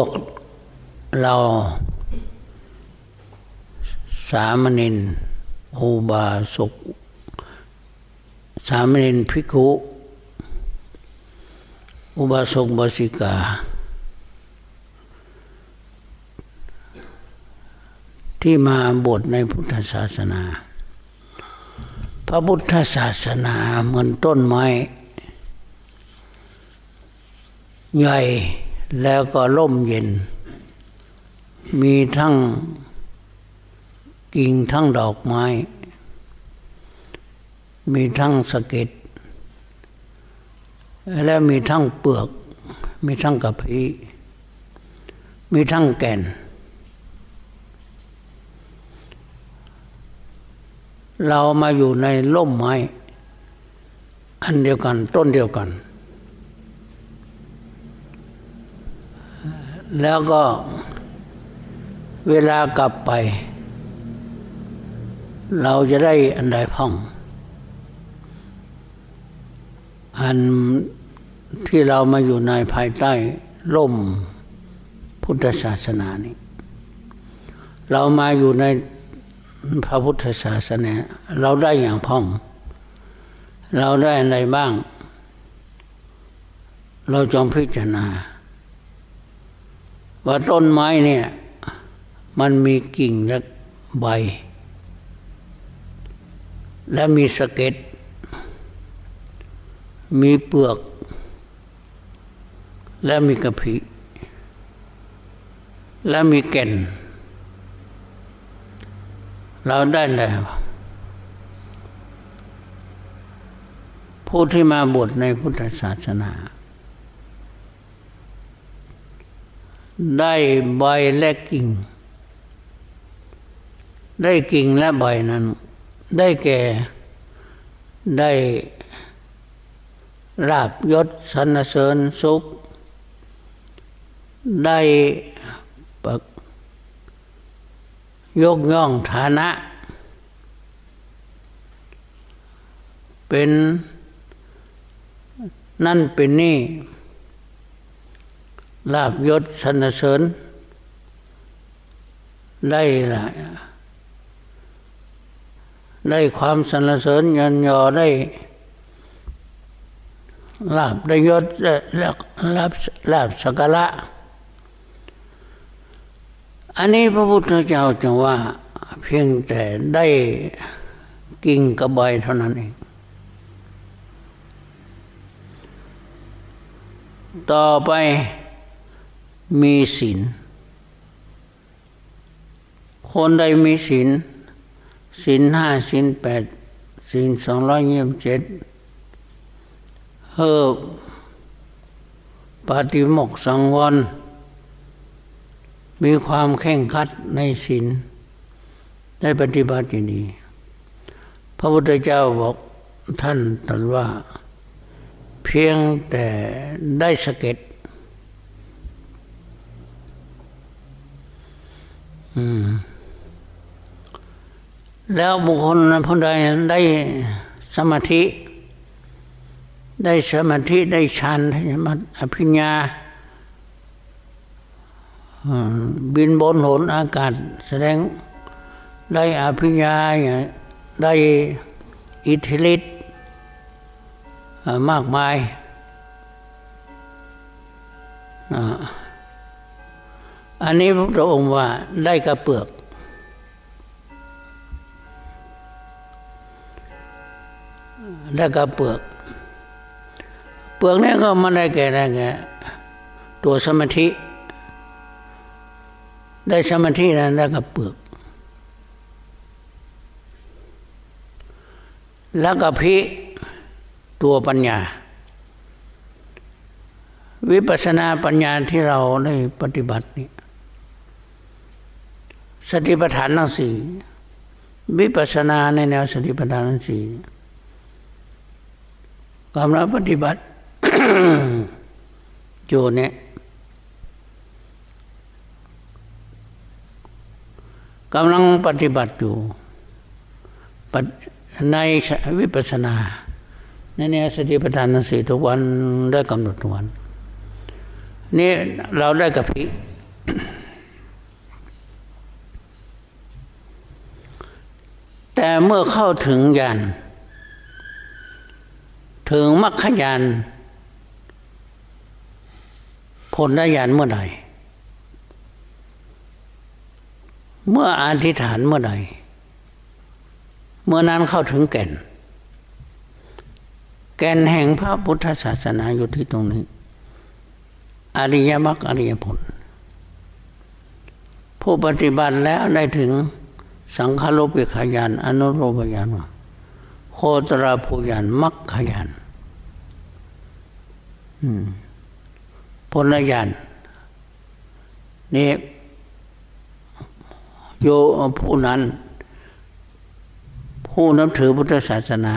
พวกเรา สามเณรอุบาสกสามเณรภิกขุอุบาสกบาสิกา ที่มาบวชในพุทธศาสนา พระพุทธศาสนาเหมือนต้นไม้ ใหญ่ แล้วก็ร่มเย็น มีทั้งกิ่งทั้งดอกไม้ มีทั้งสะเก็ดและมีทั้งเปลือก มีทั้งกะพีมีทั้งแก่น เรามาอยู่ในร่มไม้ อันเดียวกันต้นเดียวกัน แล้วก็เวลากลับไป เราจะได้อันใดพ้อง อันที่เรามาอยู่ในภายใต้ร่มพุทธศาสนานี้ เรามาอยู่ในพระพุทธศาสนา เราได้อย่างพ้อง เราได้อะไรบ้าง เราจงพิจารณา ว่าต้นไม้เนี่ย มันมีกิ่งและใบ และมีสะเก็ด มีเปลือก และมีกระพีและมีแก่น เราได้แล้วผู้ที่มาบวชในพุทธศาสนา ได้ใบและกิ่ง ได้กิ่งและใบนั้น ได้แก่ ได้ลาบยศสรรเสริญสุข ได้ปักยกย่องฐานะ เป็นนั่นเป็นนี่ ลาบยศสรรเสริญ ได้ละได้ความสรรเสริญยันยอได้ลาบได้ยศละลาบลาบสกการะอันนี้พระพุทธเจ้าจึงว่า เพียงแต่ได้กิ่งกระบายเท่านั้นเอง ต่อไป มีศีลคนใดมีศีลศีลห้าศีลแปดศีลสองร้อยยี่สิบเจ็ดเฮอปฏิโมกข์สังวร มีความแข่งขัดในศีลได้ปฏิบัติอย่างดีพระพุทธเจ้าบอกท่านตรัสว่า เพียงแต่ได้สะเก็ด แล้วบุคคลผู้ใดได้สมาธิ ได้สมาธิได้ฌานอภิญญาบินบนหนอากาศ แสดงได้อภิญญาได้อิทธิฤทธิ์มากมายอั อันนี้พระองค์ว่าได้กระเปลือก ได้กระเปลือก เปลือกนี่ก็มันได้แก่ได้แก่ตัวสมาธิ ได้สมาธินั้นได้กระเปลือก แล้วก็พิตัวปัญญา วิปัสสนาปัญญาที่เราได้ปฏิบัตินี่ สติปัฏฐานทั้งสี่วิปัสสนาในแนวสติปัฏฐานทั้งสี่กำลังปฏิบัติอยู่เนี่ยกำลังปฏิบัติอยู่ในวิปัสสนาในแนวสติปัฏฐานทั้งสี่ทุกวันได้กำหนดทุกวันนี่เราได้กะพิแต่ เมื่อเข้าถึงญาณถึงมรรคญาณผลญาณเมื่อใดเมื่ออธิษฐานเมื่อใดเมื่อนั้นเข้าถึงแก่น แก่นแห่งพระพุทธศาสนาอยู่ที่ตรงนี้ อริยมรรคอริยผล ผู้ปฏิบัติแล้วได้ถึง สังฆโลปิขยานอนุโลมยานโคตรภูยานมัคขยานผลยานนี่โยผู้นั้น ผู้นับถือพุทธศาสนา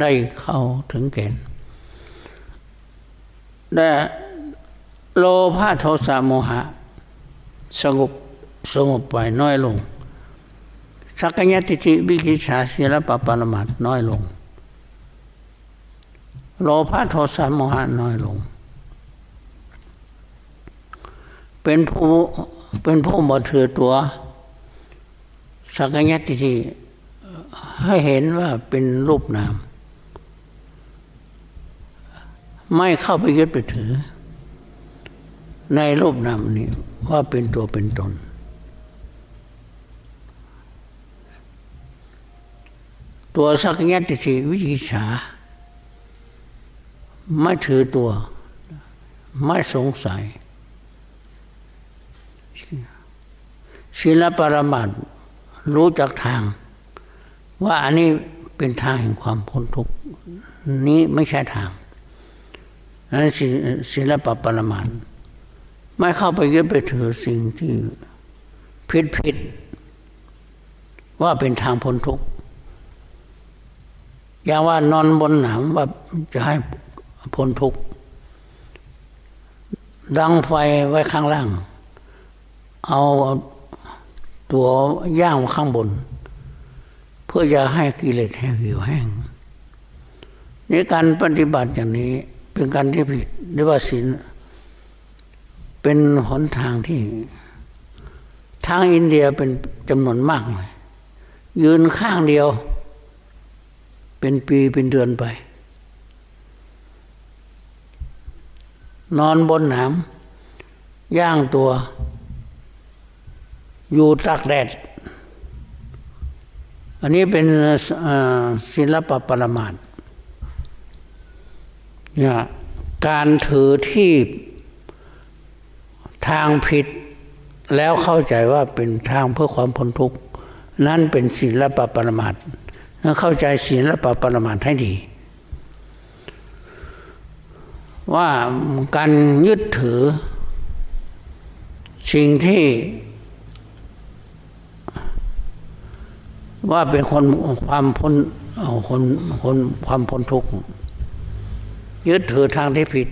ได้เข้าถึงเกณฑ์ได้โลภะโทสะโมหะ สงบสงบไปน้อยลง สักยะทิฏฐิวิกิจฉาศีลปปรมัตน้อยลง โลภะโทสะโมหะน้อยลง เป็นผู้เป็นผู้บ่ถือตัวสักยะทิฏฐิให้เห็นว่าเป็นรูปนาม ไม่เข้าไปยึดไปถือ ในรูปนามนี้ว่าเป็นตัวเป็นตน ตัวสักยะทิฏฐิวิจิกิจฉาไม่ถือตัว ไม่สงสัยศีลปรมาตรู้จักทาง ว่าอันนี้เป็นทางแห่งความพ้นทุกข์นี้ไม่ใช่ทางนั้นศีลปปรมาตไม่เข้าไปยึดไปถือสิ่งที่ผิดผิดว่าเป็นทางพ้นทุกข์ อย่างว่านอนบนหนามว่าจะให้พ้นทุกข์ดังไฟไว้ข้างล่าง เอาตัวย่างข้างบน เพื่อจะให้กิเลสแห้งหิวแห้งนี่การปฏิบัติอย่างนี้เป็นการที่ผิดหรือว่าศีลเป็นหนทางที่ทางอินเดียเป็นจำนวนมากเลยยืนข้างเดียว เป็นปีเป็นเดือนไป นอนบนหนามย่างตัว อยู่ตากแดด อันนี้เป็นศิลปะปรมาตเนี่ยการถือที่ทางผิดแล้วเข้าใจว่าเป็นทางเพื่อความพ้นทุกข์ นั่นเป็นศีลปะปรมาต เข้าใจศีลปะปรมาตให้ดี ว่าการยึดถือ สิ่งที่ ว่าเป็นคนความพ้นคนคนความพ้นทุกข์ยึดถือทางที่ผิด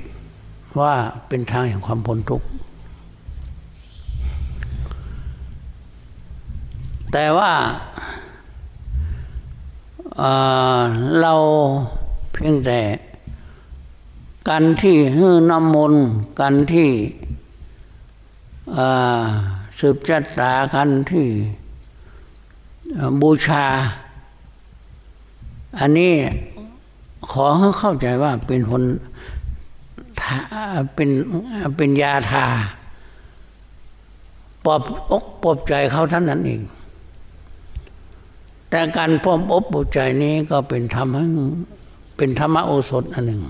ว่าเป็นทางแห่งความพ้นทุกข์แต่ว่า เราเพียงแต่การที่ฮื้อน้ำมนต์การที่สืบจัตตากันที่บูชา อันนี้ขอให้เข้าใจว่าเป็นคนเป็นเป็นยาทาปอบอกปลอบใจเขาท่านนั้นเอง แต่การพบอบปลอบใจนี้ก็เป็นธรรมเป็นธรรมโอสถอันหนึ่ง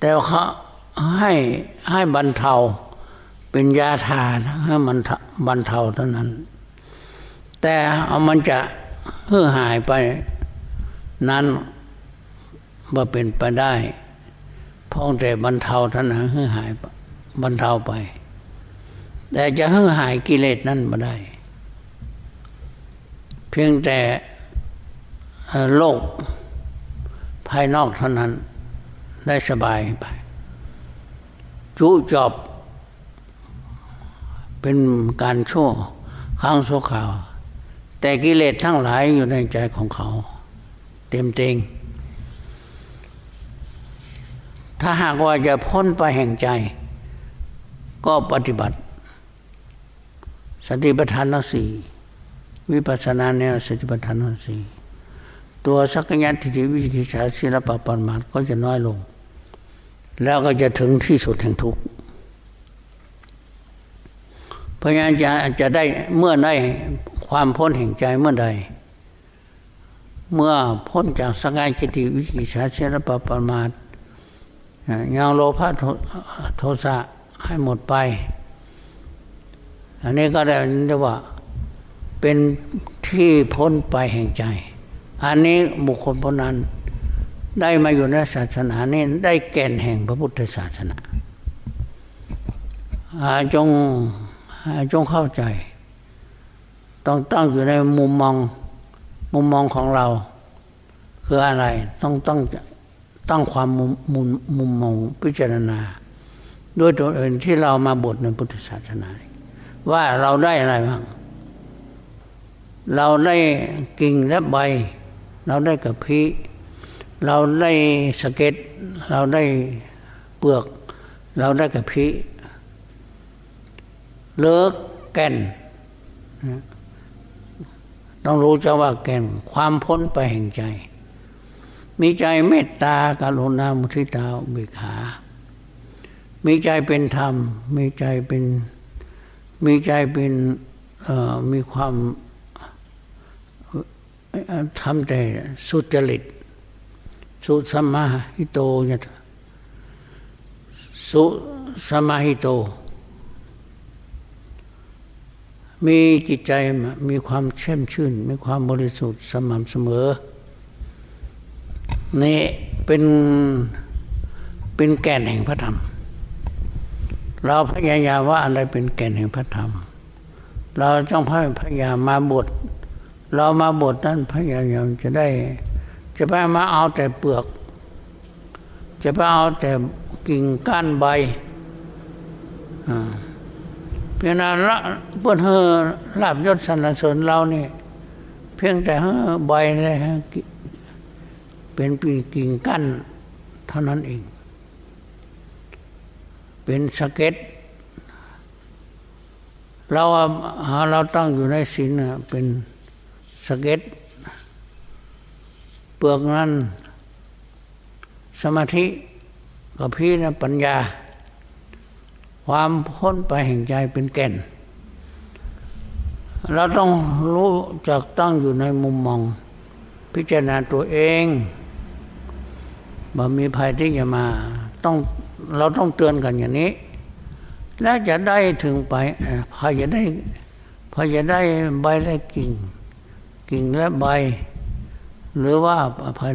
แต่เขาให้ให้บรรเทาเป็นยาทาให้มันบรรเทาเท่านั้น แต่เอามันจะเฮือหายไปนั้นว่าเป็นไปได้พองแต่บรรเทาท่านเฮือหายบรรเทาไป แต่จะเฮือหายกิเลสนั้นมาได้ เพียงแต่โลกภายนอกเท่านั้นได้สบายไป จุจอบ เป็นการชั่วข้างชั่วข่าว แต่กิเลสทั้งหลายอยู่ในใจของเขา เต็มเต็งถ้าหากว่าจะพ้นไปแห่งใจ ก็ปฏิบัติ สติปัฏฐานทั้งสี่ วิปัสสนาแนวสติปัฏฐานสี่ตัวสักยัติทิฏฐิวิจิกิจฉาศิลปะปรมาทก็จะน้อยลง แล้วก็จะถึงที่สุดแห่งทุกข์เพราะงั้นจะจะได้เมื่อได้ความพ้นแห่งใจเมื่อใด เมื่อพ้นจากสกายจิติวิจิกิจฉาศิลปะปรมาทยังโลภะโทโทสะให้หมดไป อันนี้ก็ได้เรียกว่า เป็นที่พ้นไปแห่งใจ อันนี้บุคคลพนั้น ได้มาอยู่ในศาสนานี้ได้แก่นแห่งพระพุทธศาสนาอาจงอาจงเข้าใจ ต้องตั้งอยู่ในมุมมองมุมมองของเรา คืออะไรต้องต้องตั้งความมุมมุมมุมมองพิจารณา ด้วยตัวเองที่เรามาบทในพุทธศาสนา ว่าเราได้อะไรบ้าง เราได้กิ่งและใบ เราได้กระพี้เราได้สะเก็ดเราได้เปลือก เราได้กระพี้เลิกแก่น ต้องรู้จะว่าแก่นความพ้นไปแห่งใจ มีใจเมตตาการุณามุทิตาเบกขา มีใจเป็นธรรม มีใจเป็น มีใจเป็นมีความ ทำแต่สุจริต สุสมาหิโตยสุสมาหิโต มีจิตใจมีความเช่มชื่น มีความบริสุทธิ์สม่ำเสมอ นี่เป็นเป็นแก่นแห่งพระธรรม เราพยายามว่าอะไรเป็นแก่นแห่งพระธรรม เราต้องพยายามมาบท เรามาบทนั้นพยายามจะได้ จะไปมาเอาแต่เปลือก จะไปเอาแต่กิ่งก้านใบเพียงนั้นละเพื่อนเฮอลาบยศสรรเสริญเราเนี่ยเพียงแต่เฮอใบเลยฮะเป็นปีกิ่งกั้นเท่านั้นเอง เป็นสเก็ตเราเราตั้งอยู่ในศีลเป็น สเก็ตเปลือกนั้น สมาธิกับพี่นะปัญญา ความพ้นไปแห่งใจเป็นแก่น เราต้องรู้จักตั้งอยู่ในมุมมอง พิจารณาตัวเองบ่มีภัยที่จะมาต้องเราต้องเตือนกันอย่างนี้ แล้วจะได้ถึงไปพอจะได้พอจะได้ใบและกิ่ง กิ่งและใบ หรือว่าพอ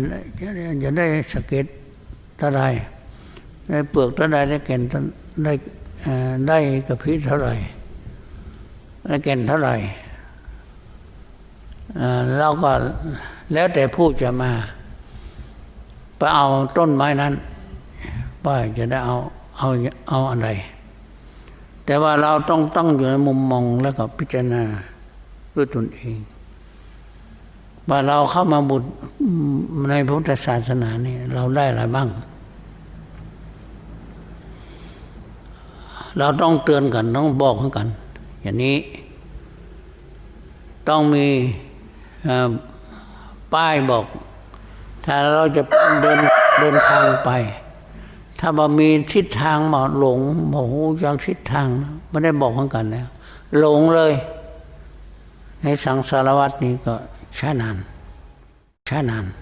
จะได้สเก็ตเท่าไรได้เปลือกเท่าไรได้แก่นได้ได้กระพี้เท่าไรได้แก่นเท่าไรเราก็แล้วแต่ผู้จะมา ไปเอาต้นไม้นั้นว่าจะได้เอาเอาเอาอะไร แต่ว่าเราต้องต้องอยู่ในมุมมองแล้วก็พิจารณาด้วยตนเอง ว่าเราเข้ามาบุตรในพุทธศาสนานี่เราได้อะไรบ้าง เราต้องเตือนกัน ต้องบอกกัน อย่างนี้ ต้องมีป้ายบอก ถ้าเราจะเดินเดินทางไป ถ้าบ่มีทิศทางมาหลงโมโหจากทิศทางไม่ได้บอกกันแล้วหลงเลย ในสังสารวัตนี้ก็ Shannon. Shannon.